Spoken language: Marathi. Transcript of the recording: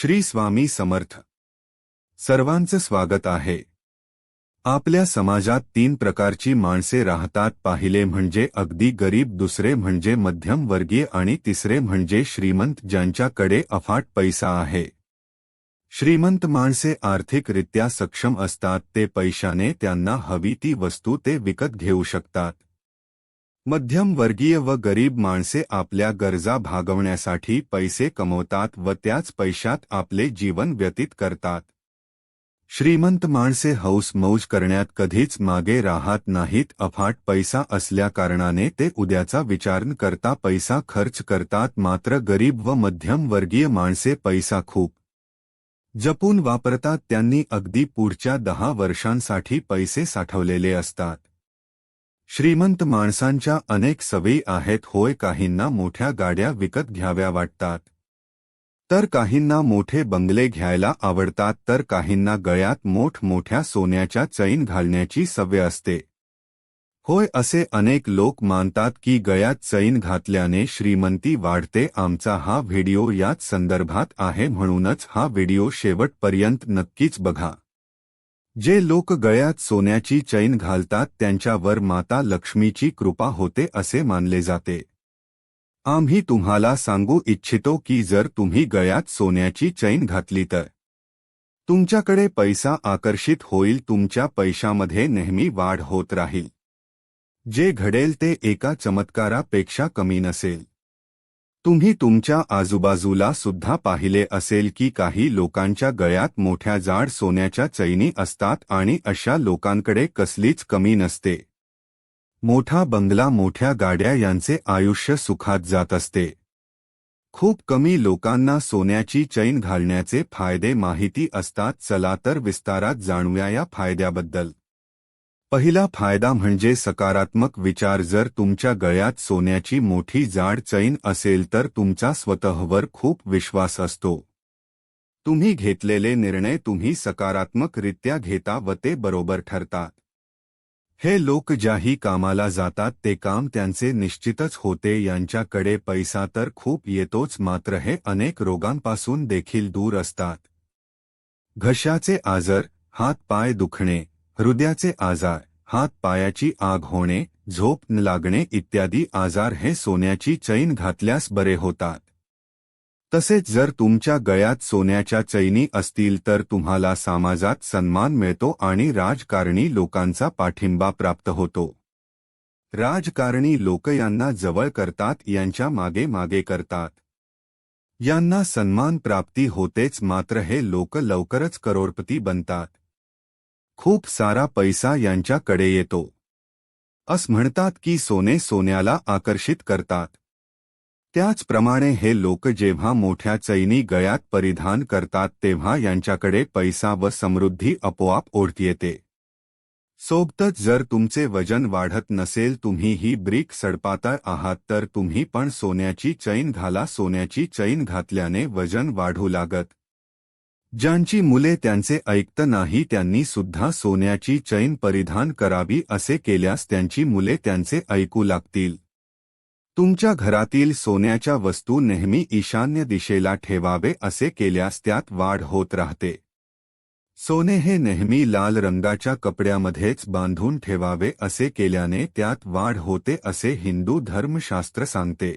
श्री स्वामी समर्थ. सर्वांचं स्वागत आहे. आपल्या समाजात तीन प्रकारची माणसे राहतात. पाहिले म्हणजे अगदी गरीब दुसरे म्हणजे मध्यमवर्गीय आणि तिसरे म्हणजे श्रीमंत ज्यांच्याकडे अफाट पैसा आहे. श्रीमंत माणसे आर्थिकरित्या सक्षम असतात. ते पैशाने त्यांना हवी ती वस्तू ते विकत घेऊ शकतात. मध्यमवर्गीय व गरीब माणसे आपल्या गरजा भागवण्यासाठी पैसे कमवतात व त्याच पैशात आपले जीवन व्यतीत करतात. श्रीमंत माणसे हौस मौज करण्यात कधीच मागे राहत नाहीत अफाट पैसा असल्या कारणाने ते उद्याचा विचार करता पैसा खर्च करतात मात्र गरीब व मध्यमवर्गीय माणसे पैसा खूप जपून वापरतात त्यांनी अगदी पुढच्या दहा वर्षांसाठी पैसे साठवलेले असतात. श्रीमंत माणसांच्या अनेक सवयी आहेत होय काहींना मोठ्या गाड्या विकत घ्याव्या वाटतात. तर काहींना मोठे बंगले घ्यायला आवडतात तर काहींना गळ्यात मोठमोठ्या सोन्याच्या चैन घालण्याची सवय असते. होय असे अनेक लोक मानतात की गळ्यात चैन घातल्याने श्रीमंती वाढते आमचा हा व्हिडिओ याच संदर्भात आहे म्हणूनच हा व्हिडिओ शेवटपर्यंत नक्कीच बघा. जे लोक गळ्यात सोन्याची चैन घालतात त्यांच्यावर माता लक्ष्मीची कृपा होते असे मानले जाते. आम्ही तुम्हाला सांगू इच्छितो की जर तुम्ही गळ्यात सोन्याची चैन घातली तर तुमच्याकडे पैसा आकर्षित होईल तुमच्या पैशामध्ये नेहमी वाढ होत राहील. जे घडेल ते एका चमत्कारापेक्षा कमी नसेल. तुम्ही तुमच्या आजूबाजूला सुद्धा पाहिले असेल की काही लोकांच्या गळ्यात मोठ्या जाड सोन्याच्या चैनी असतात आणि अशा लोकांकडे कसलीच कमी नसते. मोठा बंगला मोठ्या गाड्या यांचे आयुष्य सुखात जात असते. खूप कमी लोकांना सोन्याची चैन घालण्याचे फायदे माहिती असतात चला तर विस्तारात जाणूया या फायद्याबद्दल. पहिला फायदा म्हणजे सकारात्मक विचार. जर तुमच्या गळ्यात सोन्याची मोठी जाड चैन असेल तर तुमचा स्वतःवर खूप विश्वास असतो. तुम्ही घेतलेले निर्णय तुम्ही सकारात्मकरित्या घेता व ते बरोबर ठरतात. हे लोक ज्याही कामाला जातात ते काम त्यांचे निश्चितच होते. यांच्याकडे पैसा तर खूप येतोच मात्र हे अनेक रोगांपासून देखील दूर असतात. घशाचे आजार हात पाय दुखणे हृदयाचे आजार हात पायाची आग होणे झोप न लागणे इत्यादी आजार हे सोन्याची चैन घातल्यास बरे होतात. तसेच जर तुमच्या गळ्यात सोन्याच्या चैनी असतील तर तुम्हाला समाजात सन्मान मिळतो आणि राजकारणी लोकांचा पाठिंबा प्राप्त होतो. राजकारणी लोक यांना जवळ करतात यांच्या मागे मागे करतात. यांना सन्मान प्राप्ती होतेच मात्र हे लोक लवकरच करोडपती बनतात. खूप सारा पैसा यांच्याकडे येतो. अस म्हणतात की सोने सोन्याला आकर्षित करतात. त्याचप्रमाणे हे लोक जेव्हा मोठ्या चैनी गळ्यात परिधान करतात तेव्हा यांच्याकडे पैसा व समृद्धी आपोआप ओढत येते. सोबतच जर तुमचे वजन वाढत नसेल तुम्ही ही ब्रिक सडपाताळ आहात तर तुम्ही पण सोन्याची चैन घाला. सोन्याची चैन घातल्याने वजन वाढू लागत. ज्यांची मुले त्यांचे ऐकत नाही त्यांनी सुद्धा सोन्याची चैन परिधान करावी असे केल्यास त्यांची मुले त्यांचे ऐकू लागतील. तुमच्या घरातील सोन्याच्या वस्तू नेहमी ईशान्य दिशेला ठेवावे असे केल्यास त्यात वाढ होत राहते. सोने हे नेहमी लाल रंगाच्या कपड्यामध्येच बांधून ठेवावे असे केल्याने त्यात वाढ होते असे हिंदू धर्मशास्त्र सांगते.